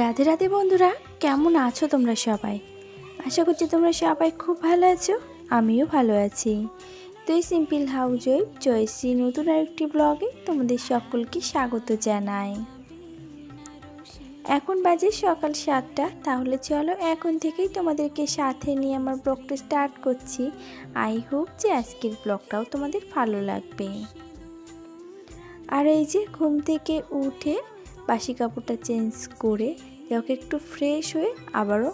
রাধে রাধে বন্ধুরা, কেমন আছো তোমরা সবাই? আশা করছি তোমরা সবাই খুব ভালো আছো, আমিও ভালো আছি। তো এই সিম্পল হাউস ওয়েব নতুন আরেকটি ব্লগে তোমাদের সকলকে স্বাগত জানাই। এখন বাজে সকাল সাতটা, তাহলে চলো এখন থেকেই তোমাদেরকে সাথে নিয়ে আমার ব্লগটা স্টার্ট করছি। আই হোপ যে আজকের ব্লগটাও তোমাদের ভালো লাগবে। আর এই যে ঘুম থেকে উঠে বাসি কাপড়টা চেঞ্জ করে যাকে একটু ফ্রেশ হয়ে আবারও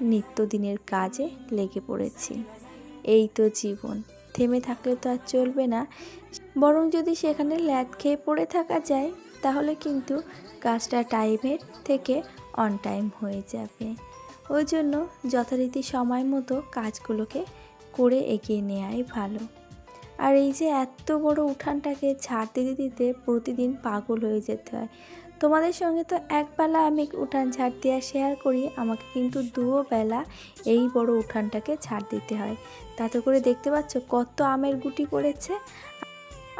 নিত্যদিনের কাজে লেগে পড়েছি। এই তো জীবন, থেমে থাকলে তো আর চলবে না। বরং যদি সেখানে ল্যাদ খেয়ে পড়ে থাকা যায়, তাহলে কিন্তু কাজটা টাইমের থেকে অন টাইম হয়ে যাবে। ওই জন্য যথারীতি সময় মতো কাজগুলোকে করে এগিয়ে নেওয়াই ভালো। আর এই যে এত বড় উঠানটাকে ছাড় দিতে দিতে প্রতিদিন পাগল হয়ে যেতে হয়। তোমাদের সঙ্গে তো একবেলা আমি উঠান ঝাড় দেওয়া শেয়ার করি। আমাকে কিন্তু দুও বেলা এই বড় উঠানটাকে ছাড় দিতে হয়। তাতে করে দেখতে পাচ্ছ কত আমের গুটি পড়েছে।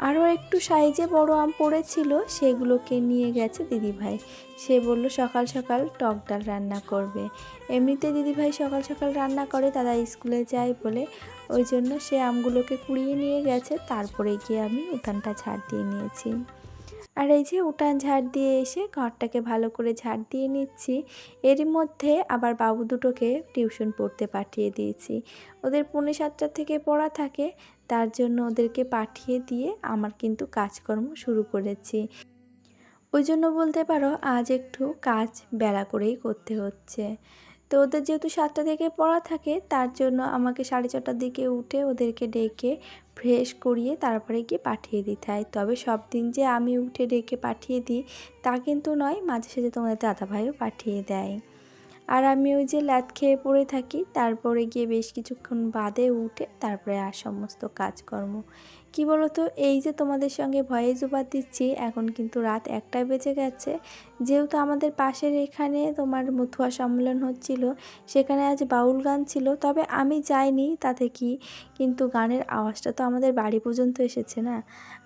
আরও একটু সাইজে বড় আম পড়েছিল, সেগুলোকে নিয়ে গেছে দিদিভাই। সে বলল, সকাল সকাল টক ডাল রান্না করবে। এমনিতে দিদিভাই সকাল সকাল রান্না করে দাদা স্কুলে যায় বলে। ওই জন্য সে আমগুলোকে কুড়িয়ে নিয়ে গেছে, তারপরে গিয়ে আমি উঠানটা ছাড় দিয়ে নিয়েছি। আর এই যে উঠান ঝাড় দিয়ে এসে ঘরটাকে ভালো করে ঝাড় দিয়ে নিচ্ছি। এরই মধ্যে আবার বাবু দুটোকে টিউশন পড়তে পাঠিয়ে দিয়েছি। ওদের পৌনে সাতটা থেকে পড়া থাকে, তার জন্য ওদেরকে পাঠিয়ে দিয়ে আমার কিন্তু কাজকর্ম শুরু করেছি। ওই জন্য বলতে পারো আজ একটু কাজ বেলা করেই করতে হচ্ছে। তো ওদের যেহেতু সাতটা থেকে পড়া থাকে, তার জন্য আমাকে সাড়ে ছটার দিকে উঠে ওদেরকে ডেকে ফ্রেশ করিয়ে তারপরে গিয়ে পাঠিয়ে দিতে হয়। তবে সব দিন যে আমি উঠে ডেকে পাঠিয়ে দিই, তা কিন্তু নয়, মাঝে সাঝে তোমাদের দাদা ভাইও পাঠিয়ে দেয়। আর আমি ওই যে ল্যাদ খেয়ে পড়ে থাকি, তারপরে গিয়ে বেশ কিছুক্ষণ বাদে উঠে তারপরে আর সমস্ত কাজকর্ম কি বলতো? এই যে তোমাদের সঙ্গে ভয়ে জোবাদ দিচ্ছি, এখন কিন্তু রাত একটা বেজে গেছে। যেহেতু আমাদের পাশের এখানে তোমার মথুয়া সম্মেলন হচ্ছিল, সেখানে আজ বাউল গান ছিল, তবে আমি যাইনি তাতে কি? কিন্তু গানের আওয়াজটা তো আমাদের বাড়ি পর্যন্ত এসেছে না।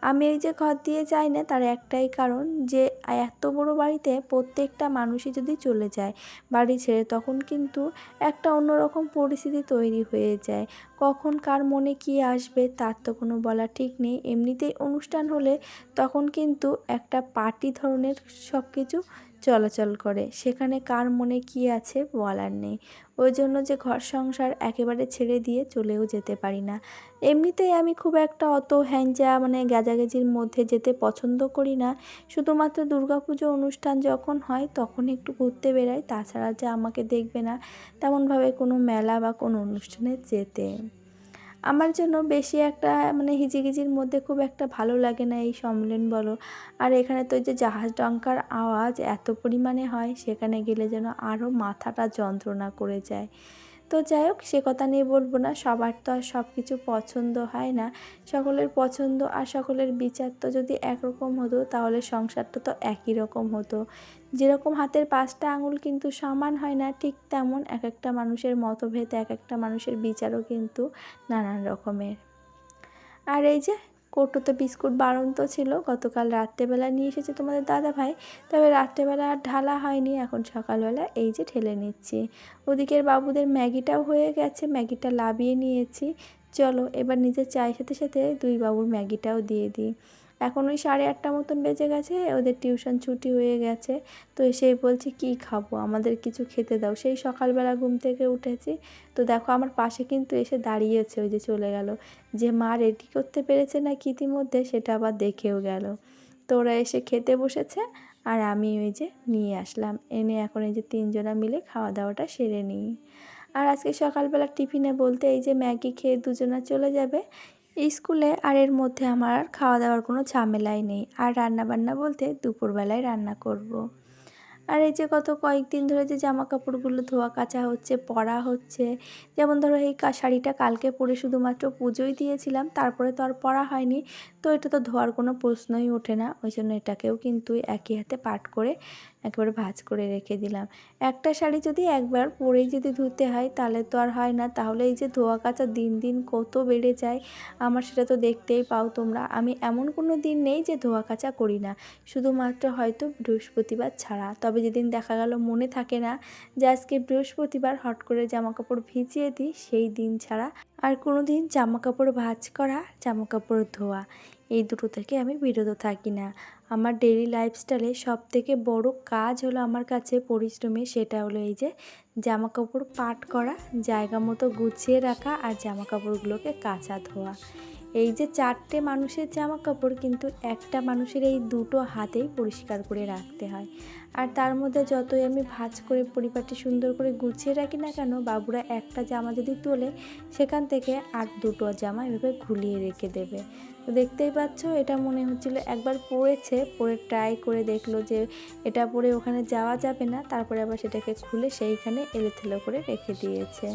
আমি এই যে ঘর দিয়ে যাই না, তার একটাই কারণ যে, এত বড় বাড়িতে প্রত্যেকটা মানুষই যদি চলে যায় বাড়ি ছেড়ে, তখন কিন্তু একটা অন্যরকম পরিস্থিতি তৈরি হয়ে যায়। কখন কার মনে কি আসবে, তার তো কোনো বলা ঠিক নেই। এমনিতেই অনুষ্ঠান হলে তখন কিন্তু একটা পার্টি ধরনের সব কিছু চলাচল করে। সেখানে কার মনে কি আছে বলার নেই। ওই জন্য যে ঘর সংসার একেবারে ছেড়ে দিয়ে চলেও যেতে পারি না। এমনিতেই আমি খুব একটা অত হ্যাঞ্জা মানে গ্যাজাগেজির মধ্যে যেতে পছন্দ করি না। শুধুমাত্র দুর্গাপুজো অনুষ্ঠান যখন হয় তখন একটু ঘুরতে বেরাই তাছাড়া যে আমাকে দেখবে না তেমনভাবে কোনো মেলা বা কোনো অনুষ্ঠানে যেতে। আমার জন্য বেশি একটা মানে হিজিগিজির মধ্যে খুব একটা ভালো লাগে না এই সম্মেলন বলো। আর এখানে তো যে জাহাজ ডঙ্কার আওয়াজ এত পরিমাণে হয়, সেখানে গেলে যেন আরও মাথাটা যন্ত্রণা করে যায়। তো যাই হোক, সে কথা নিয়ে বলব না, সবার তো আর সব কিছু পছন্দ হয় না। সকলের পছন্দ আর সকলের বিচার তো যদি একরকম হতো, তাহলে সংসারটা তো একই রকম হতো। যেরকম হাতের পাঁচটা আঙুল কিন্তু সমান হয় না, ঠিক তেমন এক একটা মানুষের মতভেদ এক একটা মানুষের বিচারও কিন্তু নানান রকমের। আর এই যে কৌটোতে বিস্কুট বাড়ন্ত ছিল। গতকাল রাত্রেবেলা নিয়ে এসেছে তোমাদের দাদা ভাই তবে রাত্রেবেলা আর ঢালা হয়নি। এখন সকালবেলা এই যে ঠেলে নিচ্ছি। ওদিকের বাবুদের ম্যাগিটাও হয়ে গেছে। ম্যাগিটা লাভিয়ে নিয়েছি। চলো, এবার নিজের চায়ের সাথে সাথে দুই বাবুর ম্যাগিটাও দিয়ে দিই। এখন ওই সাড়ে আটটা মতন বেজে গেছে, ওদের টিউশন ছুটি হয়ে গেছে। তো সেই বলছে, কি খাব? আমাদের কিছু খেতে দাও। সেই সকালবেলা ঘুম থেকে উঠেছি। তো দেখো, আমার পাশে কিন্তু এসে দাঁড়িয়েছে, ওই যে চলে গেল। যে মা রেডি করতে পেরেছে না ইতিমধ্যে, সেটা আবার দেখেও গেল। তো ওরা এসে খেতে বসেছে, আর আমি ওই যে নিয়ে আসলাম। এনে এখন এই যে তিনজনা মিলে খাওয়া দাওয়াটা সেরে নিই। আর আজকে সকালবেলা টিফিনে বলতে এই যে ম্যাগি খেয়ে দুজনা চলে যাবে। স্কুলে আর এর মধ্যে আমার খাওয়া দাওয়ার কোনো ঝামেলাই নেই আর রান্না বান্না বলতে দুপুরবেলায় রান্না করব। আর এই যে গত কয়েকদিন ধরে যে জামা কাপড়গুলো ধোয়া কাচা হচ্ছে, পরা হচ্ছে, যেমন ধরো এই শাড়িটা কালকে পরে শুধুমাত্র পুজোই দিয়েছিলাম, তারপরে তো আর পরা হয়নি, তো এটা তো ধোয়ার কোনো প্রশ্নই ওঠে না, ওই জন্য এটাকেও কিন্তু একই হাতে পাট করে একেবারে ভাজ করে রেখে দিলাম। একটা শাড়ি যদি একবার পরেই যদি ধুতে হয়, তাহলে তো আর হয় না, তাহলে এই যে ধোয়া কাচা দিন দিন কত বেড়ে যায়, আমার সেটা তো দেখতেই পাও তোমরা। আমি এমন কোনো দিন নেই যে ধোয়া কাচা করি না, শুধুমাত্র হয়তো বৃহস্পতিবার ছাড়া, তবে তবে যেদিন দেখা গেল মনে থাকে না যে আজকে বৃহস্পতিবার হট করে জামা কাপড় ভিজিয়ে দিই, সেই দিন ছাড়া আর কোনো দিন জামা কাপড় ভাঁজ করা জামা কাপড় ধোয়া, এই দুটো থেকে আমি বিরত থাকি না। আমার ডেলি লাইফস্টাইলে সব থেকে বড় কাজ হলো আমার কাছে পরিশ্রমে, সেটা হলো এই যে জামা কাপড় পাট করা, জায়গা মতো গুছিয়ে রাখা আর জামা কাপড়গুলোকে কাঁচা ধোয়া। এই যে চারটে মানুষের জামা কাপড় কিন্তু একটা মানুষের এই দুটো হাতেই পরিষ্কার করে রাখতে হয়। আর তার মধ্যে যতই আমি ভাঁজ করে পরিপাটি সুন্দর করে গুছিয়ে রাখি না কেন, বাবুরা একটা জামা যদি তোলে, সেখান থেকে আর দুটো জামা এভাবে ঘুলিয়ে রেখে দেবে। তো দেখতেই পাচ্ছ, এটা মনে হচ্ছিল একবার পরেছে পরে ট্রাই করে দেখল যে এটা পরে ওখানে যাওয়া যাবে না, তারপরে আবার সেটাকে খুলে সেইখানে এলোথেলো করে রেখে দিয়েছে।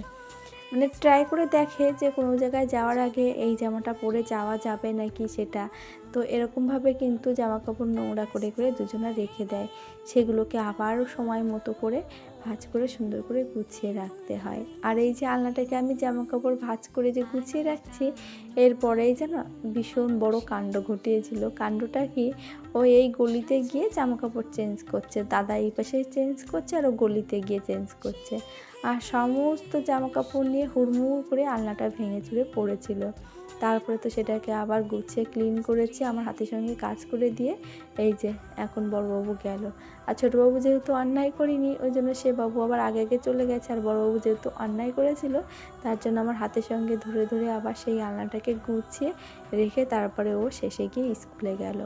মানে ট্রাই করে দেখে যে কোনো জায়গায় যাওয়ার আগে এই জামাটা পরে যাওয়া যাবে নাকি সেটা। তো এরকমভাবে কিন্তু জামা কাপড় নোংরা করে করে দুজনা রেখে দেয়। সেগুলোকে আবারও সময় মতো করে ভাঁজ করে সুন্দর করে গুছিয়ে রাখতে হয়। আর এই যে আলনাটাকে আমি জামা কাপড় ভাঁজ করে যে গুছিয়ে রাখছি, এরপরেই যেন ভীষণ বড় কাণ্ড ঘটিয়েছিল। কাণ্ডটা কি? ও এই গলিতে গিয়ে জামা কাপড় চেঞ্জ করছে, দাদা এই পাশে চেঞ্জ করছে আর ও গলিতে গিয়ে চেঞ্জ করছে। আর সমস্ত জামা কাপড় নিয়ে হুড়মুড় করে আলনাটা ভেঙে চুরে পড়েছিল। তারপরে তো সেটাকে আবার গুছিয়ে ক্লিন করেছি, আমার হাতের সঙ্গে কাজ করে দিয়ে এই যে এখন বড়বাবু গেল। আর ছোটোবাবু যেহেতু অন্যায় করিনি, ওই জন্য সে বাবু আবার আগে আগে চলে গেছে। আর বড়বাবু যেহেতু অন্যায় করেছিল, তার জন্য আমার হাতের সঙ্গে ধরে ধরে আবার সেই আলনাটাকে গুছিয়ে রেখে তারপরে ও শেষে গিয়ে স্কুলে গেল।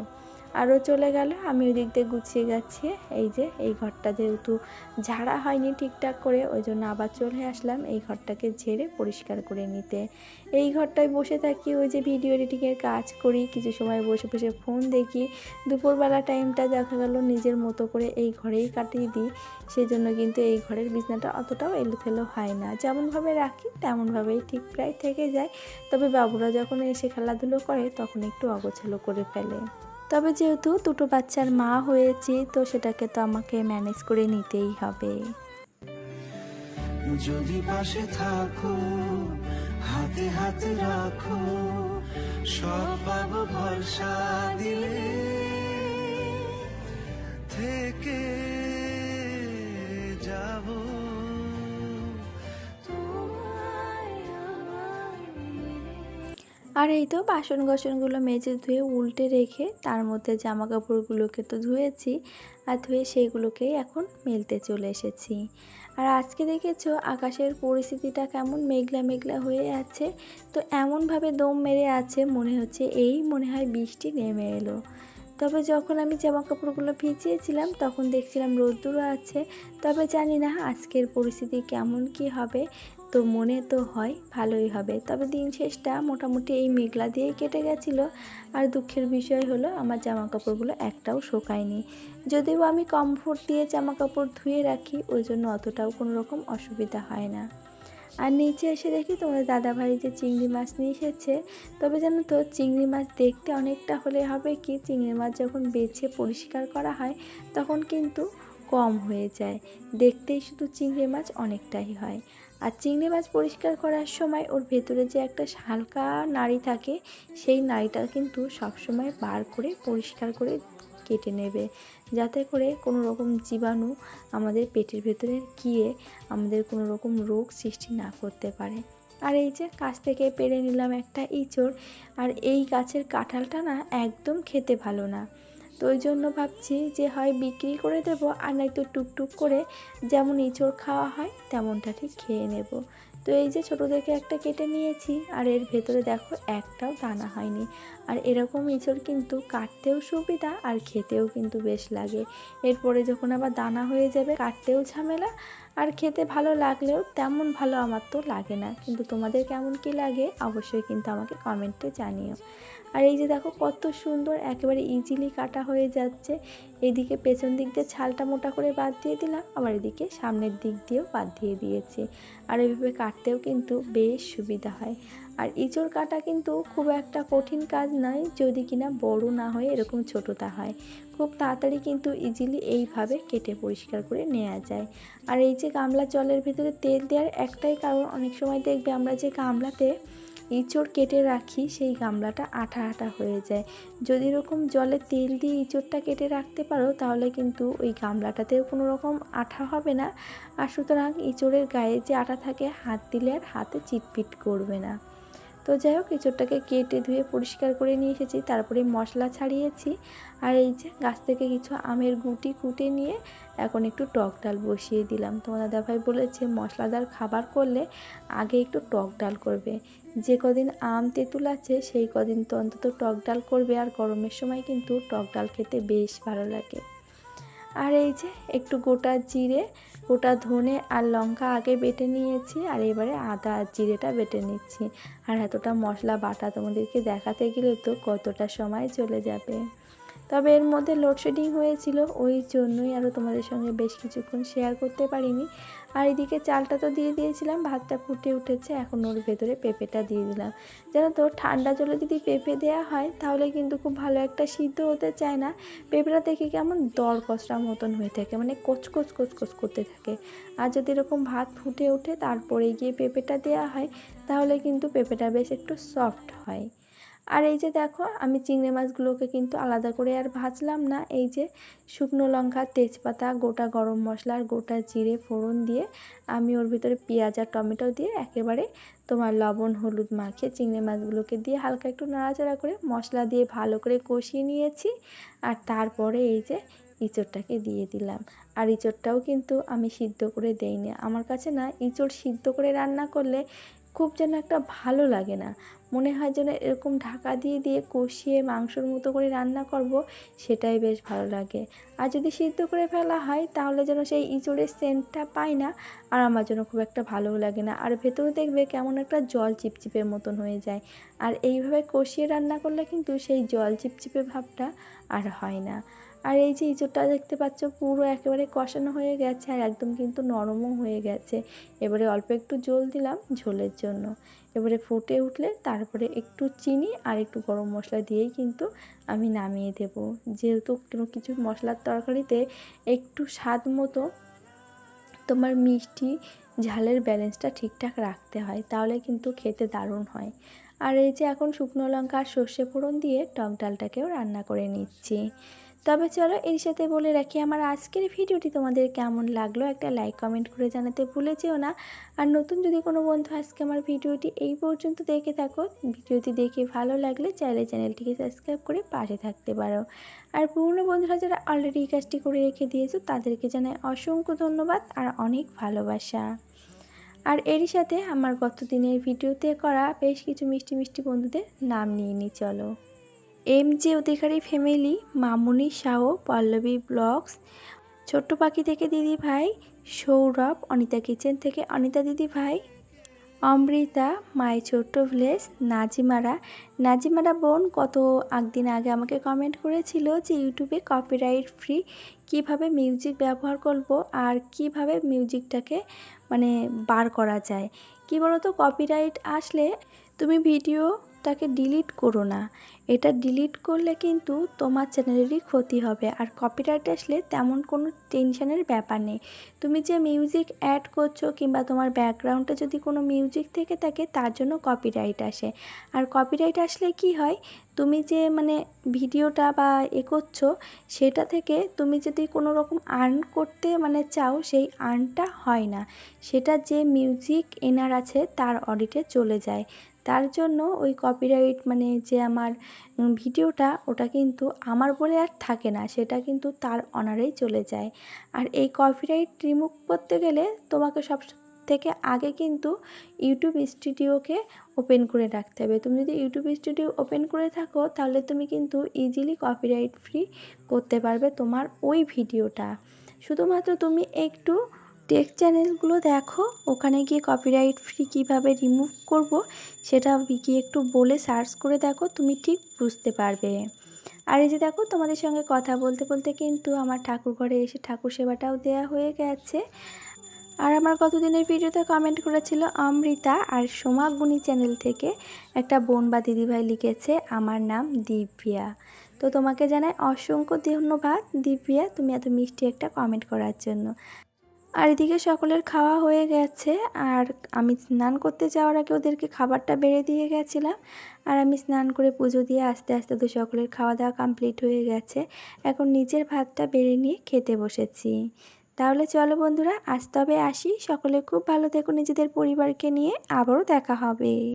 আরও চলে গেল। আমি ওই দিক দিয়ে গুছিয়ে যাচ্ছি। এই যে, এই ঘরটা যেহেতু ঝাড়া হয়নি ঠিকঠাক করে, ওই জন্য আবার চলে আসলাম এই ঘরটাকে ঝেড়ে পরিষ্কার করে নিতে। এই ঘরটায় বসে থাকি, ওই যে ভিডিও এডিটিংয়ের কাজ করি, কিছু সময় বসে বসে ফোন দেখি। দুপুরবেলা টাইমটা দেখা গেল নিজের মতো করে এই ঘরেই কাটিয়ে দিই। সেই জন্য কিন্তু এই ঘরের বিছনাটা অতটাও এলোথেলো হয় না। যেমনভাবে রাখি, তেমনভাবেই ঠিক প্রায় থেকে যায়। তবে বাবুরা যখন এসে খেলাধুলো করে, তখন একটু অগোছালো করে ফেলে। তবে যেহেতু দুটো বাচ্চার মা হয়েছি, তো সেটাকে তো আমাকে ম্যানেজ করে নিতেই হবে। যদি পাশে থাকো, হাতে হাতে রাখো, সব পাবো ভরসা দিলে থেকে যাব। আর এই তো বাসন কোসনগুলো মেজে ধুয়ে উল্টে রেখে তার মধ্যে জামা কাপড়গুলোকে তো ধুয়েছি আর ধুয়ে সেইগুলোকেই এখন মেলতে চলে এসেছি। আর আজকে দেখেছ আকাশের পরিস্থিতিটা কেমন মেঘলা মেঘলা হয়ে আছে, তো এমনভাবে দম মেরে আছে মনে হচ্ছে এই মনে হয় বৃষ্টি নেমে এলো। তবে যখন আমি জামা কাপড়গুলো ভিজিয়েছিলাম তখন দেখছিলাম রোদ্দুরও আছে, তবে জানি না আজকের পরিস্থিতি কেমন কি হবে তো মনে তো হয় ভালোই হবে। তবে দিন শেষটা মোটামুটি এই মেঘলা দিয়েই কেটে গেছিল। আর দুঃখের বিষয় হলো আমার জামা কাপড়গুলো একটাও শোকায়নি। যদিও আমি কমফোর্ট দিয়ে জামা কাপড় ধুয়ে রাখি, ওই জন্য অতটাও কোনো রকম অসুবিধা হয় না। আর নিচে এসে দেখি তোমাদের দাদাভাই যে চিংড়ি মাছ নিয়ে এসেছে। তবে জানো তো, চিংড়ি মাছ দেখতে অনেকটা হলে হবে কি, চিংড়ি মাছ যখন বেছে পরিষ্কার করা হয়, তখন কিন্তু কম হয়ে যায়। দেখতেই শুধু চিংড়ি মাছ অনেকটাই হয়। আর চিংড়ি মাছ পরিষ্কার করার সময় ওর ভেতরে যে একটা হালকা নাড়ি থাকে, সেই নাড়িটা কিন্তু সবসময় বার করে পরিষ্কার করে কেটে নেবে। যাতে করে কোনো রকম জীবাণু আমাদের পেটের ভেতরে গিয়ে আমাদের কোনো রকম রোগ সৃষ্টি না করতে পারে। আর এই যে গাছ থেকে পেরে নিলাম একটা ইঁচড়, আর এই গাছের কাঁঠালটা না একদম খেতে ভালো না। তো ওই জন্য ভাবছি যে হয় বিক্রি করে দেব আর নয়তো টুকটুক করে, যেমন ইঁচড় খাওয়া হয় তেমনটা ঠিক খেয়ে নেব। তো এই যে ছোটো ছোটোদেরকে একটা কেটে নিয়েছি আর এর ভেতরে দেখো একটাও দানা হয়নি। আর এরকম ইঁচড় কিন্তু কাটতেও সুবিধা আর খেতেও কিন্তু বেশ লাগে। এরপরে যখন আবার দানা হয়ে যাবে, কাটতেও ঝামেলা আর খেতে ভালো লাগলেও তেমন ভালো আমার তো লাগে না। কিন্তু তোমাদের কেমন কি লাগে অবশ্যই কিন্তু আমাকে কমেন্টে জানিও। আর এই যে দেখো কত সুন্দর একেবারে ইজিলি কাটা হয়ে যাচ্ছে। এদিকে পেছন দিক দিয়ে ছালটা মোটা করে বাদ দিয়ে দিলাম, আবার এদিকে সামনের দিক দিয়েও বাদ দিয়ে দিয়েছি। আর এইভাবে কাটতেও কিন্তু বেশ সুবিধা হয়। আর ইঁচড় কাটা কিন্তু খুব একটা কঠিন কাজ নয়, যদি কিনা বড় না হয়ে, এরকম ছোটোটা হয়। খুব তাড়াতাড়ি কিন্তু ইজিলি এইভাবে কেটে পরিষ্কার করে নেওয়া যায়। আর এই যে গামলা জলের ভিতরে তেল দেওয়ার একটাই কারণ, অনেক সময় দেখবে আমরা যে গামলাতে ইঁচড় কেটে রাখি, সেই গামলাটা আঠা আঠা হয়ে যায়। যদি এরকম জলে তেল দিয়ে ইঁচড়টা কেটে রাখতে পারো, তাহলে কিন্তু ওই গামলাটাতেও কোনো রকম আঠা হবে না। আর সুতরাং ইঁচড়ের গায়ে যে আঠা থাকে, হাত দিলে আর হাতে চিটপিট করবে না। তো যাই হোক, এঁচড়টাকে কেটে ধুয়ে পরিষ্কার করে নিয়ে এসেছি। তারপরে মশলা ছাড়িয়েছি। আর এই যে গাছ থেকে কিছু আমের গুটি কুটে নিয়ে এখন একটু টক ডাল বসিয়ে দিলাম। তোমার দাদাভাই বলেছে, মশলাদার খাবার করলে আগে একটু টক ডাল করবে। যে কদিন আম, তেঁতুল আছে, সেই কদিন তো অন্তত টক ডাল করবে। আর গরমের সময় কিন্তু টক ডাল খেতে বেশ ভালো লাগে। আর এই যে একটু গোটা জিরে, গোটা ধনে আর লঙ্কা আগে বেটে নিয়েছি আর এবারে আদা আর জিরেটা বেটে নিচ্ছি। আর এতটা মশলা বাটা তোমাদেরকে দেখাতে গেলে তো কতটা সময় চলে যাবে। তবে এর মধ্যে লোডশেডিং হয়েছিল, ওই জন্যই আরও তোমাদের সঙ্গে বেশ কিছুক্ষণ শেয়ার করতে পারিনি। আর এদিকে চালটা তো দিয়ে দিয়েছিলাম, ভাতটা ফুটে উঠেছে, এখন ওর ভেতরে পেঁপেটা দিয়ে দিলাম। জানো তো ঠান্ডা জলে যদি পেঁপে দেওয়া হয়, তাহলে কিন্তু খুব ভালো একটা সিদ্ধ হতে চায় না। পেঁপেটা দেখে কেমন দর কষরা মতন হয়ে থাকে মানে কচকচ কচকচ করতে থাকে। আর যদি এরকম ভাত ফুটে ওঠে, তারপরে গিয়ে পেঁপেটা দেওয়া হয়, তাহলে কিন্তু পেঁপেটা বেশ একটু সফট হয়। আর এই যে দেখো, আমি চিংড়ি মাছগুলোকে কিন্তু আলাদা করে আর ভাজলাম না। এই যে শুকনো লঙ্কা, তেজপাতা, গোটা গরম মশলা গোটা জিরে ফোড়ন দিয়ে আমি ওর ভিতরে পেঁয়াজ আর টমেটো দিয়ে একেবারে তোমার লবণ, হলুদ মাখিয়ে চিংড়ি মাছগুলোকে দিয়ে হালকা একটু নাড়াচাড়া করে মশলা দিয়ে ভালো করে কষিয়ে নিয়েছি। আর তারপরে এই যে ইঁচড়টাকে দিয়ে দিলাম। আর ইঁচড়টাও কিন্তু আমি সিদ্ধ করে দেইনি। আমার কাছে না, ইঁচড় সিদ্ধ করে রান্না করলে খুব যেন একটা ভালো লাগে না। মনে হয় যেন এরকম ঢাকা দিয়ে দিয়ে কষিয়ে মাংসর মতো করে রান্না করব, সেটাই বেশ ভালো লাগে। আর যদি সিদ্ধ করে ফেলা হয়, তাহলে যেন সেই ইঁচড়ের সেন্টটা পাই না, আর আমার জন্য খুব একটা ভালোও লাগে না। আর ভেতরে দেখবে কেমন একটা জল চিপচিপের মতন হয়ে যায়। আর এইভাবে কষিয়ে রান্না করলে কিন্তু সেই জল চিপচিপে ভাবটা আর হয় না। আর এই যে ইঁচড়টা দেখতে পাচ্ছ, পুরো একেবারে কষানো হয়ে গেছে আর একদম কিন্তু নরমও হয়ে গেছে। এবারে অল্প একটু জল দিলাম ঝোলের জন্য। এবারে ফুটে উঠলে তারপরে একটু চিনি আর একটু গরম মশলা দিয়েই কিন্তু আমি নামিয়ে দেব। যেহেতু কোনো কিছু মশলার তরকারিতে একটু স্বাদ মতো তোমার মিষ্টি ঝালের ব্যালেন্সটা ঠিকঠাক রাখতে হয়, তাহলে কিন্তু খেতে দারুণ হয়। আর এই যে এখন শুকনো লঙ্কা আর সর্ষে ফোড়ন দিয়ে টক ডালটাকেও রান্না করে নিচ্ছি। তবে চলো এর সাথে বলে রাখি আমার আজকের ভিডিওটি তোমাদের কেমন লাগল? একটা লাইক কমেন্ট করে জানাতে ভুলে যেও না। আর নতুন যদি কোনো বন্ধু আজকে আমার ভিডিওটি এই পর্যন্ত দেখে থাকো, ভিডিওটি দেখে ভালো লাগলে চাইলে চ্যানেলটিকে সাবস্ক্রাইব করে পাশে থাকতে পারো। আর পুরনো বন্ধুরা যারা অলরেডি এই কাজটি করে রেখে দিয়েছ, তাদেরকে জানাই অসংখ্য ধন্যবাদ আর অনেক ভালোবাসা। আর এরই সাথে আমার গত দিনের ভিডিওতে করা বেশ কিছু মিষ্টি মিষ্টি বন্ধুদের নাম নিয়ে নিই, চলো। এম জে অধিকারী ফ্যামিলি, মামুনি শাহ পল্লবী ব্লগস, ছোট্ট পাখি থেকে দিদি ভাই, সৌরভ, অনিতা কিচেন থেকে অনিতা দিদি ভাই, অমৃতা, মাই ছোট্ট ভিলেজ, নাজিমারা। নাজিমারা বোন কত একদিন আগে আমাকে কমেন্ট করেছিল যে ইউটিউবে কপিরাইট ফ্রি কীভাবে মিউজিক ব্যবহার করব আর কীভাবে মিউজিকটাকে মানে বার করা যায়। কি বলতো কপিরাইট আসলে তুমি ভিডিওটাকে ডিলিট করো না। এটা ডিলিট করলে কিন্তু তোমার চ্যানেলেরই ক্ষতি হবে। আর কপিরাইট আসলে তেমন কোনো টেনশনের ব্যাপার নেই। তুমি যে মিউজিক অ্যাড করছ কিংবা তোমার ব্যাকগ্রাউন্ডে যদি কোনো মিউজিক থেকে থাকে, তার জন্য কপিরাইট আসে। আর কপিরাইট আসলে কি হয়? তুমি যে মানে ভিডিওটা বা এ করছ, সেটা থেকে তুমি যদি কোনো রকম আর্ন করতে মানে চাও, সেই আর্নটা হয় না। সেটা যে মিউজিক এনার আছে, তার অডিটে চলে যায়। তার জন্য ওই কপিরাইট মানে যে আমার ভিডিওটা ওটা কিন্তু আমার বলে আর থাকে না, সেটা কিন্তু তার অনারেই চলে যায়। আর এই কপিরাইট রিমুভ করতে গেলে তোমাকে সব থেকে আগে কিন্তু ইউটিউব স্টুডিওকে ওপেন করে রাখতে হবে। তুমি যদি ইউটিউব স্টুডিও ওপেন করে থাকো, তাহলে তুমি কিন্তু ইজিলি কপিরাইট ফ্রি করতে পারবে তোমার ওই ভিডিওটা। শুধুমাত্র তুমি একটু টেক চ্যানেলগুলো দেখো, ওখানে গিয়ে কপিরাইট ফ্রি কীভাবে রিমুভ করব, সেটা গিয়ে একটু বলে সার্চ করে দেখো, তুমি ঠিক বুঝতে পারবে। আর এই যে দেখো, তোমাদের সঙ্গে কথা বলতে বলতে কিন্তু আমার ঠাকুর ঘরে এসে ঠাকুর সেবাটাও দেয়া হয়ে গেছে। আর আমার কতদিনের ভিডিওতে কমেন্ট করেছিল অমৃতা আর সোমাগুনি চ্যানেল থেকে একটা বোন বা দিদিভাই লিখেছে, আমার নাম দিব্যা। তো তোমাকে জানাই অসংখ্য ধন্যবাদ দিব্যা, তুমি এত মিষ্টি একটা কমেন্ট করার জন্য। আর এদিকে সকলের খাওয়া হয়ে গেছে, আর আমি স্নান করতে যাওয়ার আগে ওদেরকে খাবারটা বেড়ে দিয়ে গেছিলাম। আর আমি স্নান করে পুজো দিয়ে আস্তে আস্তে তো সকলের খাওয়া দাওয়া কমপ্লিট হয়ে গেছে। এখন নিজের ভাতটা বেড়ে নিয়ে খেতে বসেছি। তাহলে চলো বন্ধুরা, আজ তবে আসি। সকলে খুব ভালো থেকো নিজেদের পরিবারকে নিয়ে। আবারও দেখা হবে।